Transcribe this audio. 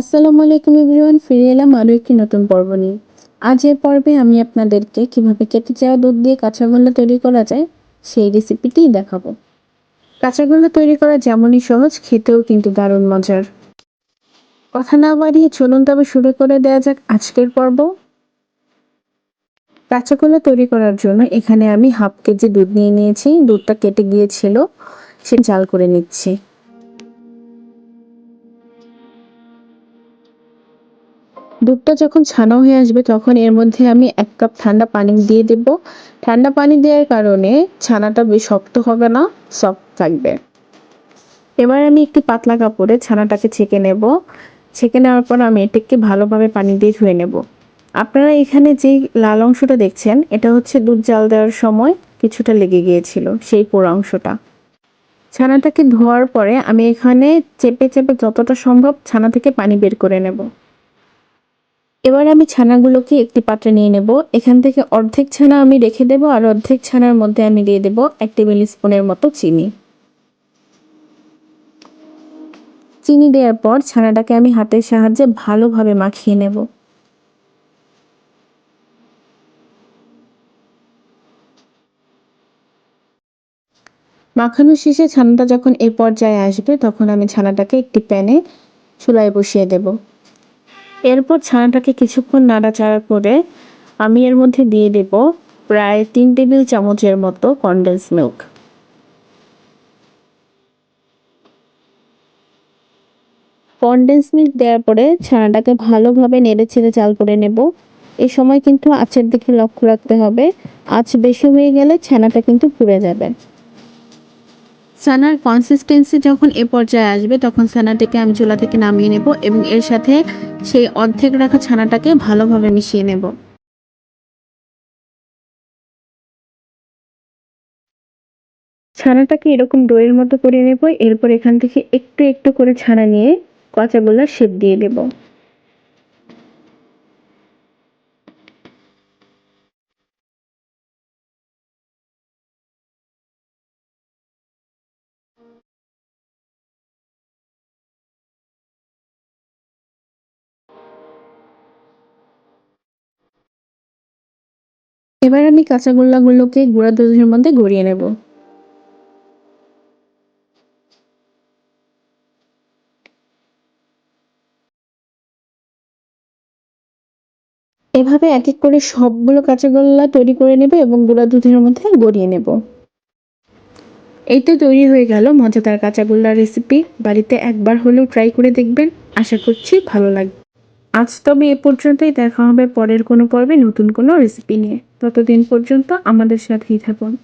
আসসালামু আলাইকুম এভরিওয়ান, ফিরে এলাম আরও একটি নতুন পর্ব নিয়ে। আজ এর পর্বে আমি আপনাদেরকে কীভাবে কেটে যাওয়া দুধ দিয়ে কাঁচাগোল্লা তৈরি করা যায়, সেই রেসিপিটিই দেখাবো। কাঁচাগোল্লা তৈরি করা যেমনই সহজ, খেতেও কিন্তু দারুণ মজার। কথা না বাড়িয়ে চলুন তবে শুরু করে দেওয়া যাক আজকের পর্ব। কাঁচাগোল্লা তৈরি করার জন্য এখানে আমি হাফ কেজি দুধ নিয়ে নিয়েছি। দুধটা কেটে গিয়েছিল, সে জাল করে নিচ্ছি। দুধটা যখন ছানা হয়ে আসবে, তখন এর মধ্যে আমি এক কাপ ঠান্ডা পানি দিয়ে দেব। ঠান্ডা পানি দেওয়ার কারণে ছানাটা বেশ শক্ত হবে না সফট থাকবে। এবার আমি একটি পাতলা কাপড়ে ছানাটাকে ছেঁকে নেব। ছেঁকে নেওয়ার পর আমি এটাকে ভালোভাবে পানি দিয়ে ধুয়ে নেব। আপনারা এখানে যেই লাল অংশটা দেখছেন, এটা হচ্ছে দুধ জাল দেওয়ার সময় কিছুটা লেগে গিয়েছিল, সেই পোড়া অংশটা। ছানাটাকে ধোয়ার পরে আমি এখানে চেপে চেপে যতটা সম্ভব ছানা থেকে পানি বের করে নেব। এবার আমি ছানাগুলোকে একটি পাত্রে নিয়ে নেব। এখান থেকে অর্ধেক ছানা আমি রেখে দেব আর অর্ধেক ছানার মধ্যে আমি দিয়ে দেব এক টেবিল স্পুনের মতো চিনি। চিনি দেওয়ার পর ছানাটাকে আমি হাতের সাহায্যে ভালোভাবে মাখিয়ে নেব। মাখানোর শেষে ছানাটা যখন এই পর্যায়ে আসবে তখন আমি ছানাটাকে একটি প্যানে চুলায় বসিয়ে দেব। এরপর ছানাটাকে কিছুক্ষণ নাড়াচাড়া করে আমি এর মধ্যে দিয়ে দেব প্রায় তিন টেবিল চামচের মতো কনডেন্স মিল্ক কনডেন্স মিল্ক দেওয়ার পরে ছানাটাকে ভালোভাবে নেড়ে ছেড়ে চাল করে নেব। এই সময় কিন্তু আঁচের দিকে লক্ষ্য রাখতে হবে। আঁচ বেশি হয়ে গেলে ছানাটা কিন্তু পুড়ে যাবে। ছানার কনসিস্টেন্সি যখন এ পর্যায়ে আসবে, তখন ছানাটাকে আমি চুলা থেকে নামিয়ে নেব এবং এর সাথে সেই অর্ধেক রাখা ছানাটাকে ভালোভাবে মিশিয়ে নেব। ছানাটাকে এরকম দইয়ের মতো করে নেব, এরপর এখান থেকে একটু একটু করে ছানা নিয়ে কচাগুলো শেপ দিয়ে দেব। এবার আমি কাঁচাগোল্লাগুলোকে গুঁড়া দুধের মধ্যে গড়িয়ে নেব। এভাবে এক এক করে সবগুলো কাঁচাগোল্লা তৈরি করে নেবে এবং গুঁড়া দুধের মধ্যে গড়িয়ে নেব। এই তো তৈরি হয়ে গেল মজাদার কাঁচাগোল্লার রেসিপি বাড়িতে একবার হলেও ট্রাই করে দেখবেন। আশা করছি ভালো লাগবে। আজ তবে এ পর্যন্তই। দেখা হবে পরের কোনো পর্বে নতুন কোনো রেসিপি নিয়ে। ততদিন পর্যন্ত আমাদের সাথেই থাকুন।